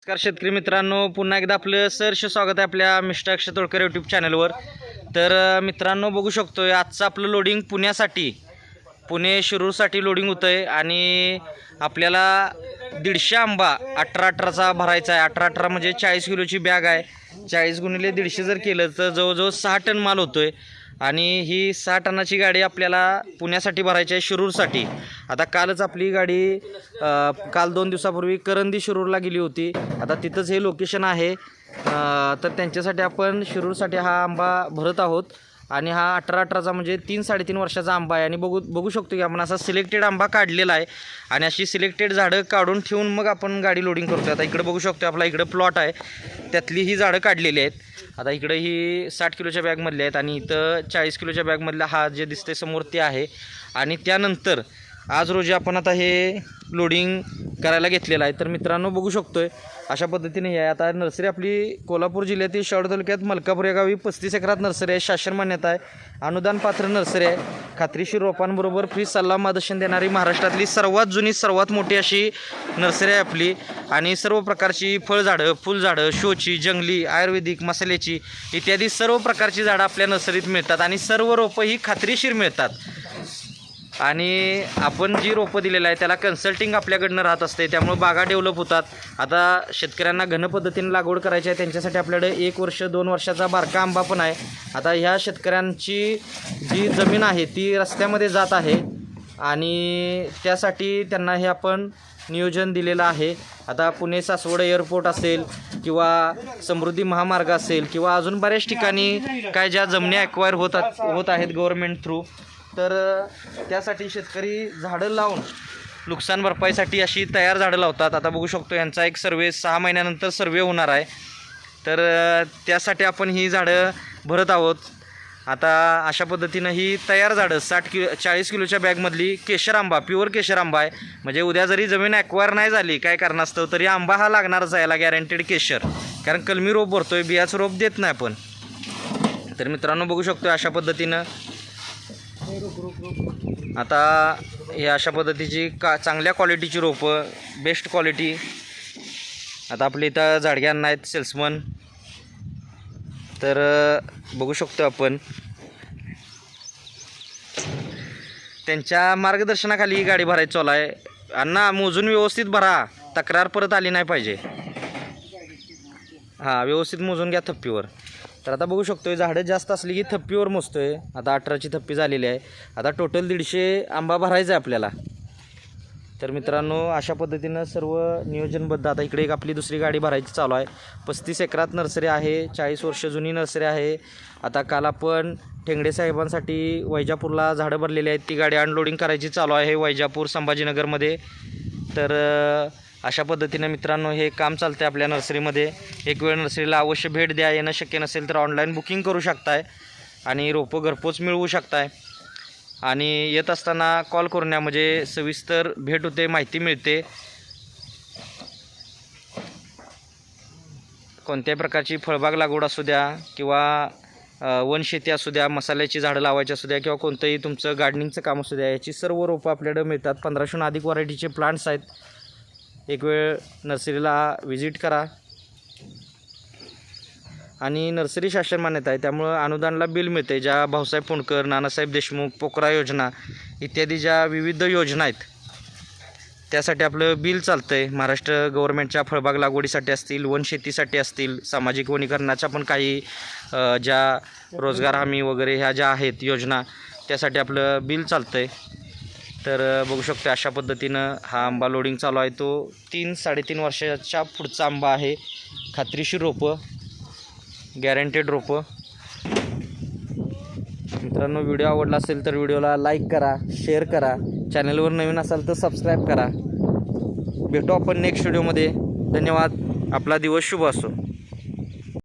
नमस्कार शेतकरी मित्रांनो पुन्हा एकदा आपलं सहर्ष स्वागत आहे आपल्या मिस्टर अक्षय तोडकर यूट्यूब चॅनलवर तर मित्रांनो बघू शकतोय आजचं आपलं लोडिंग पुण्यासाठी पुणे शिरूरसाठी लोडिंग होतं आहे आणि आपल्याला दीडशे आंबा अठरा अठराचा भरायचा आहे. अठरा अठरा म्हणजे चाळीस किलोची बॅग आहे. चाळीस गुणिले दीडशे जर केलं तर जवळजवळ सहा टन माल होतो आहे आणि ही सहा टनाची गाडी आपल्याला पुण्यासाठी भरायची आहे शिरूरसाठी. आता कालच आपली गाडी काल दोन दिवसापूर्वी करंदी शिरूरला गेली होती. आता तिथंच हे लोकेशन आहे. तर त्यांच्यासाठी आपण शिरूरसाठी हा आंबा भरत आहोत. आणि हा अठरा अठराचा म्हणजे तीन साडेतीन वर्षाचा आंबा आहे. आणि बघू बघू शकतो की आपण असा सिलेक्टेड आंबा काढलेला आहे. आणि अशी सिलेक्टेड झाडं काढून ठेवून मग आपण गाडी लोडिंग करतो आता इकडं बघू शकतो आपला इकडं प्लॉट आहे. त्यातली ही झाडं काढलेली आहेत. आता इकडं ही साठ किलोच्या बॅगमधल्या आहेत. आणि इथं चाळीस किलोच्या बॅगमधला हा जे दिसते समोर ते आहे. आणि त्यानंतर आज रोजी आपण आता हे लोडिंग करायला घेतलेलं आहे. तर मित्रांनो बघू शकतोय अशा पद्धतीने हे आहे. आता नर्सरी आपली कोल्हापूर जिल्ह्यातील शहर तालुक्यात मलकापूर या गावी पस्तीस एकरात नर्सरी आहे. शासन मान्यता आहे. अनुदान पात्र नर्सरी आहे. खात्रीशीर रोपांबरोबर फ्री सल्ला मार्गदर्शन देणारी महाराष्ट्रातली सर्वात जुनी सर्वात मोठी अशी नर्सरी आहे आपली. आणि सर्व प्रकारची फळझाडं फुलझाडं शोची जंगली आयुर्वेदिक मसाल्याची इत्यादी सर्व प्रकारची झाडं आपल्या नर्सरीत मिळतात. आणि सर्व रोपं ही खात्रीशीर मिळतात. आणि आपण जी रोपं दिलेलं आहे त्याला कन्सल्टिंग आपल्याकडनं राहत असते त्यामुळे बागा डेव्हलप होतात. आता शेतकऱ्यांना घन पद्धतीने लागवड करायची आहे त्यांच्यासाठी आपल्याकडे एक वर्ष दोन वर्षाचा बारका आंबा पण आहे. आता ह्या शेतकऱ्यांची जी जमीन आहे ती रस्त्यामध्ये जात आहे. आणि त्यासाठी त्यांना हे आपण नियोजन दिलेलं आहे. आता पुणे सासवड एअरपोर्ट असेल किंवा समृद्धी महामार्ग असेल किंवा अजून बऱ्याच ठिकाणी काय ज्या जमिनी ॲक्वायर होतात होत आहेत गव्हर्मेंट थ्रू तर त्यासाठी शेतकरी झाडं लावून नुकसान भरपाईसाठी अशी तयार झाडं लावतात. आता बघू शकतो यांचा एक सर्वे सहा महिन्यानंतर सर्वे होणार आहे. तर त्यासाठी आपण ही झाडं भरत आहोत. आता अशा पद्धतीनं ही तयार झाडं साठ किलो चाळीस किलोच्या बॅगमधली केशर आंबा प्युअर केशर आंबा आहे. म्हणजे उद्या जरी जमीन ॲक्वायर नाही झाली काय कारणास्तव तरी आंबा हा लागणारच आहे याला गॅरंटेड केशर. कारण कलमी रोप भरतो आहे बियाचं रोप देत नाही आपण. तर मित्रांनो बघू शकतो अशा पद्धतीनं आता हे अशा पद्धतीची का चांगल्या क्वालिटीची रोपं बेस्ट क्वालिटी आता आपल्या इथं झाडग्यांना आहेत सेल्समन तर बघू शकतो आपण. त्यांच्या मार्गदर्शनाखाली ही गाडी भरायची चालू आहे. अण्णा मोजून व्यवस्थित भरा. तक्रार परत आली नाही पाहिजे. हां व्यवस्थित मोजून घ्या थप्पीवर. तर आता बघू शकतोय झाडं जास्त असली की थप्पीवर मोजतोय. आता अठराची थप्पी झालेली आहे. आता टोटल दीडशे आंबा भरायचा आहे आपल्याला. तर मित्रांनो अशा पद्धतीनं सर्व नियोजनबद्ध आता इकडे एक आपली दुसरी गाडी भरायची चालू आहे. पस्तीस एकरात नर्सरी आहे चाळीस वर्ष जुनी नर्सरी आहे. आता काल आपण ठेंगडे साहेबांसाठी वैजापूरला झाडं भरलेली आहेत. ती गाडी अनलोडिंग करायची चालू आहे वैजापूर संभाजीनगरमध्ये. तर अशा पद्धतीनं मित्रांनो हे काम चालतं आहे आपल्या नर्सरीमध्ये. एक वेळ नर्सरीला अवश्य भेट द्या. येणं शक्य नसेल तर ऑनलाईन बुकिंग करू शकताय आणि रोपं घरपोच मिळवू शकताय. आणि येत असताना कॉल करून या. म्हणजे सविस्तर भेट होते माहिती मिळते. कोणत्याही प्रकारची फळबाग लागवड असू द्या किंवा वनशेती असू द्या मसाल्याची झाडं लावायची असू द्या किंवा कोणतंही तुमचं गार्डनिंगचं काम असू द्या याची सर्व रोपं आपल्याकडे मिळतात. पंधराशेहून अधिक व्हरायटीचे प्लांट्स आहेत. एक वेळ नर्सरीला व्हिजिट करा. आणि नर्सरी शासन मान्यता आहे त्यामुळं अनुदानला बिल मिळते ज्या भाऊसाहेब पुणकर नानासाहेब देशमुख पोकरा योजना इत्यादी ज्या विविध योजना आहेत त्यासाठी आपलं बिल चालतं आहे महाराष्ट्र गव्हर्नमेंटच्या फळबाग लागवडीसाठी असतील वनशेतीसाठी असतील सामाजिक वनीकरणाच्या पण काही ज्या रोजगार हमी वगैरे ह्या ज्या आहेत योजना त्यासाठी आपलं बिल चालतं आहे तर बघू शकतो अशा पद्धतीनं हा आंबा लोडिंग चालू आहे. तो तीन साडेतीन वर्षाच्या पुढचा आंबा आहे. खात्रीशीर रोपं गॅरंटेड रोपं. मित्रांनो व्हिडिओ आवडला असेल तर व्हिडिओला लाईक करा शेअर करा. चॅनलवर नवीन असाल तर सबस्क्राईब करा. भेटू आपण नेक्स्ट व्हिडिओमध्ये धन्यवाद. आपला दिवस शुभ असो.